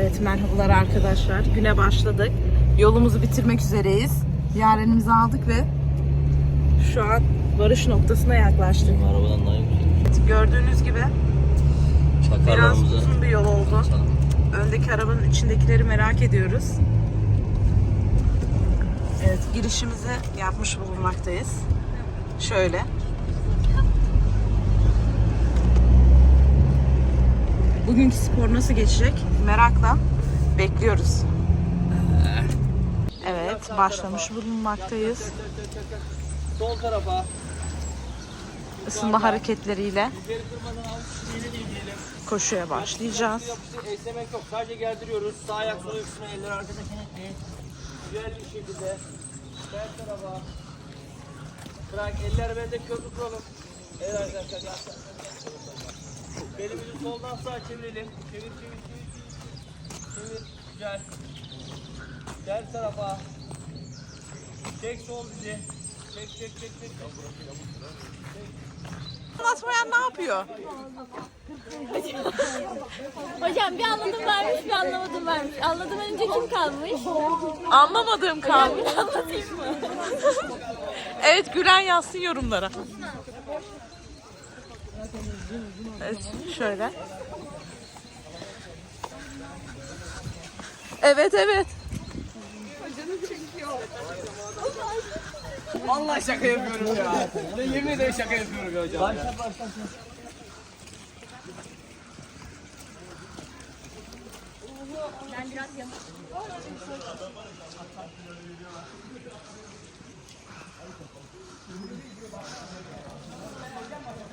Evet merhabalar arkadaşlar. Güne başladık. Yolumuzu bitirmek üzereyiz. Yarenimizi aldık ve şu an varış noktasına yaklaştık. Benim arabadan daha yüksek. Evet, gördüğünüz gibi biraz Çakarlarımızı uzun bir yol oldu. Öndeki arabanın içindekileri merak ediyoruz. Evet girişimizi yapmış bulunmaktayız. Şöyle. Bugünkü spor nasıl geçecek? Merakla bekliyoruz. Evet başlamış bulunmaktayız. Sol tarafa. Isınma hareketleriyle koşuya başlayacağız. Esnemek yok. Sadece gerdiriyoruz. Sağ ayak sol üstüne eller arkada kenetleyin. Güzel bir şekilde. Sol tarafa. Bırak eller bende köprü kuralım. Evet arkadaşlar. gel, gel, gel, gel. Belimizi soldan sağa çevirelim. Çevir çevir çevir. Çevir. çevir. Güzel. Gel tarafa. Çek sol bizi. Çek çek çek çek. çek. Anlatmayan ne yapıyor? Hocam bir anladım vermiş bir anlamadım vermiş. Anladım önce kim kalmış? Anlamadığım kaldı. Bir anlatayım mı? Evet Gülen yazsın yorumlara. Evet, şöyle. Evet evet. Vallahi şaka yapıyorum ya. Ben yemin ederim şaka yapıyorum ya hocam. Başla başla.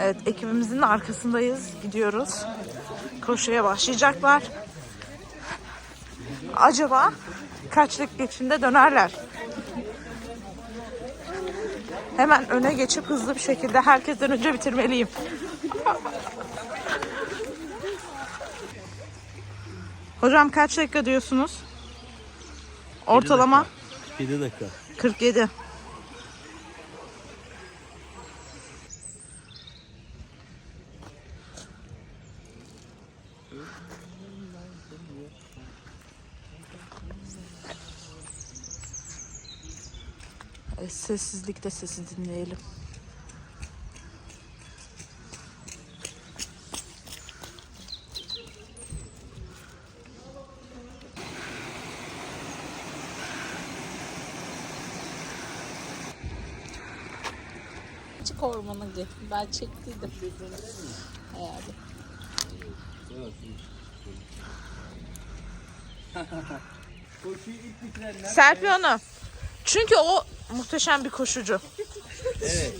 Evet ekibimizin arkasındayız. Gidiyoruz. Koşuya başlayacaklar. Acaba kaç dakika içinde dönerler? Hemen öne geçip hızlı bir şekilde herkesten önce bitirmeliyim. Hocam kaç dakika diyorsunuz? Ortalama 7 dakika. 47. sessizlikte sesi dinleyelim. Çık ormana git. Ben çektiydim. Herhalde. Serpil Hanım. Çünkü o muhteşem bir koşucu. Evet.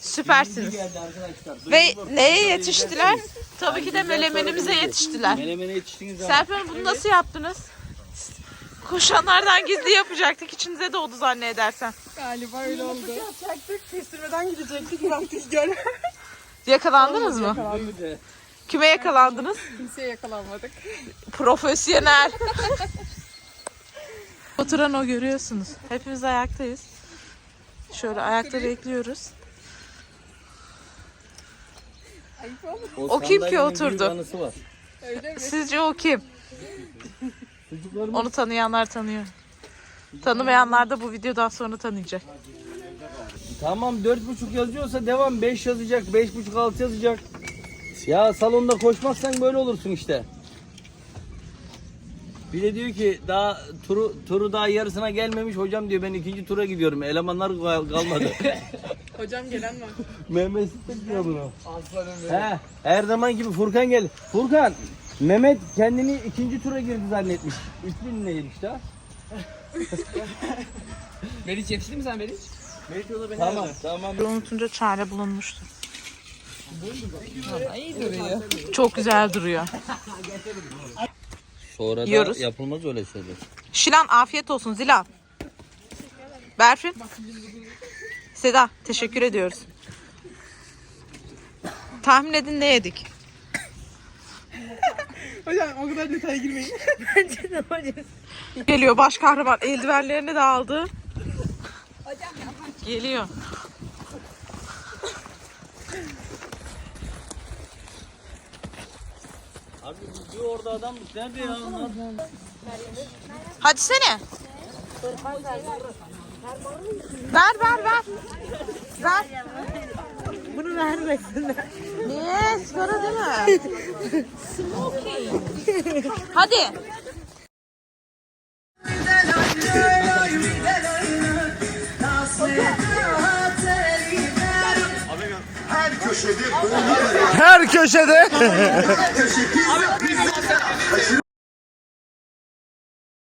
Süpersiniz. Ve neye yetiştiler? Tabii ki de melemenimize yetiştiler. Menemene yetiştiniz ama. Serpil Hanım bunu nasıl yaptınız? Koşanlardan gizli yapacaktık. İçinize doğdu zannedersem. Galiba öyle oldu. Yapacaktık. Kestirmeden gidecektik. Bıraktık göl. Yakalandınız mı? Kime yakalandınız? Kimseye yakalanmadık. Profesyonel. Oturan o görüyorsunuz. Hepimiz ayaktayız. Şöyle ayakta bekliyoruz. Ayıp oldu. O kim ki oturdu? var. Öyle mi? Sizce o kim? Çocuklarımız Onu tanıyanlar tanıyor. Tanımayanlar da bu videodan sonra tanıyacak. Tamam dört buçuk yazıyorsa devam 5 yazacak, beş buçuk altı yazacak. Ya salonda koşmazsan böyle olursun işte. Bir de diyor ki daha turu turu daha yarısına gelmemiş hocam diyor ben ikinci tura gidiyorum. Elemanlar kal- kalmadı. Hocam gelen var. Mehmet de diyor bunu. He, her zaman gibi Furkan gel. Furkan, Mehmet kendini ikinci tura girdi zannetmiş. 3000 neydi işte? Meriç yetişti mi sen Meriç? Tamam, tamam. Unutunca çare bulunmuştur. İyi duruyor. Çok güzel duruyor. Sonra da Yiyoruz. yapılmaz öyle şeyler. Şilan afiyet olsun Zilan. Berfin. Seda teşekkür ediyoruz. Tahmin edin ne yedik? Hocam o kadar detaya girmeyin. Geliyor baş kahraman eldivenlerini de aldı. Geliyor. Abi bir orada adam nerede ya? Hadi sene. Ver ver ver. Ver. Bunu vermesinler. Niye? Sigara değil mi? Hadi. Her köşede